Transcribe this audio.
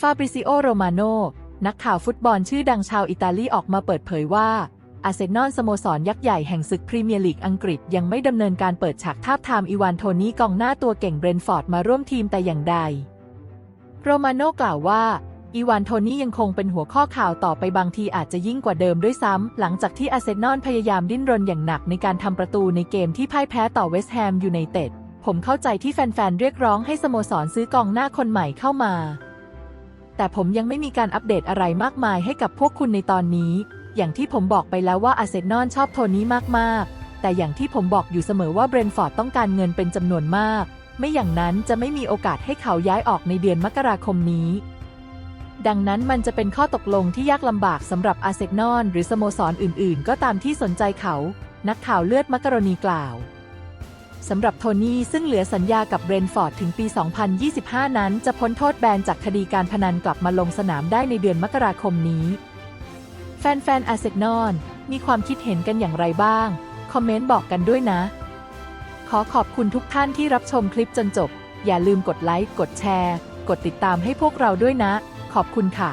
ฟาบริซิโอ โรมาโน นักข่าวฟุตบอลชื่อดังชาวอิตาลีออกมาเปิดเผยว่า อาร์เซนอลสโมสรยักษ์ใหญ่แห่งศึกพรีเมียร์ลีกอังกฤษยังไม่ดำเนินการเปิดฉากทาบทามอีวานโทนี่กองหน้าตัวเก่งเบรนฟอร์ดมาร่วมทีมแต่อย่างใด โรมาโน่กล่าวว่าอีวานโทนี่ยังคงเป็นหัวข้อข่าวต่อไปบางทีอาจจะยิ่งกว่าเดิมด้วยซ้ำ หลังจากที่อาร์เซนอลพยายามดิ้นรนอย่างหนักในการทำประตูในเกมที่พ่ายแพ้ต่อเวสต์แฮมยูไนเต็ด ผมเข้าใจที่แฟนๆ เรียกร้องให้สโมสรซื้อกองหน้าคนใหม่เข้ามา แต่ผมยังไม่มีการอัปเดตอะไรมากมายให้กับพวกคุณในตอนนี้ อย่างที่ผมบอกไปแล้วว่าอาเซนอลชอบโทนี่มากๆ แต่อย่างที่ผมบอกอยู่เสมอว่าเบรนฟอร์ดต้องการเงินเป็นจำนวนมาก ไม่อย่างนั้นจะไม่มีโอกาสให้เขาย้ายออกในเดือนมกราคมนี้ ดังนั้นมันจะเป็นข้อตกลงที่ยากลำบากสำหรับอาเซนอลหรือสโมสรอื่น ๆ ก็ตามที่สนใจเขา นักข่าวเลือดมักกรนีกล่าว สำหรับโทนี่ซึ่งเหลือสัญญากับเบรนฟอร์ดถึงปี 2025 นั้น จะพ้นโทษแบนจากคดีการพนันกลับมาลงสนามได้ในเดือนมกราคมนี้ แฟนๆอาร์เซนอลมีความคิดเห็นกันอย่างไรบ้าง คอมเมนต์บอกกันด้วยนะ ขอขอบคุณทุกท่านที่รับชมคลิปจนจบ อย่าลืมกดไลค์ กดแชร์ กดติดตามให้พวกเราด้วยนะ ขอบคุณค่ะ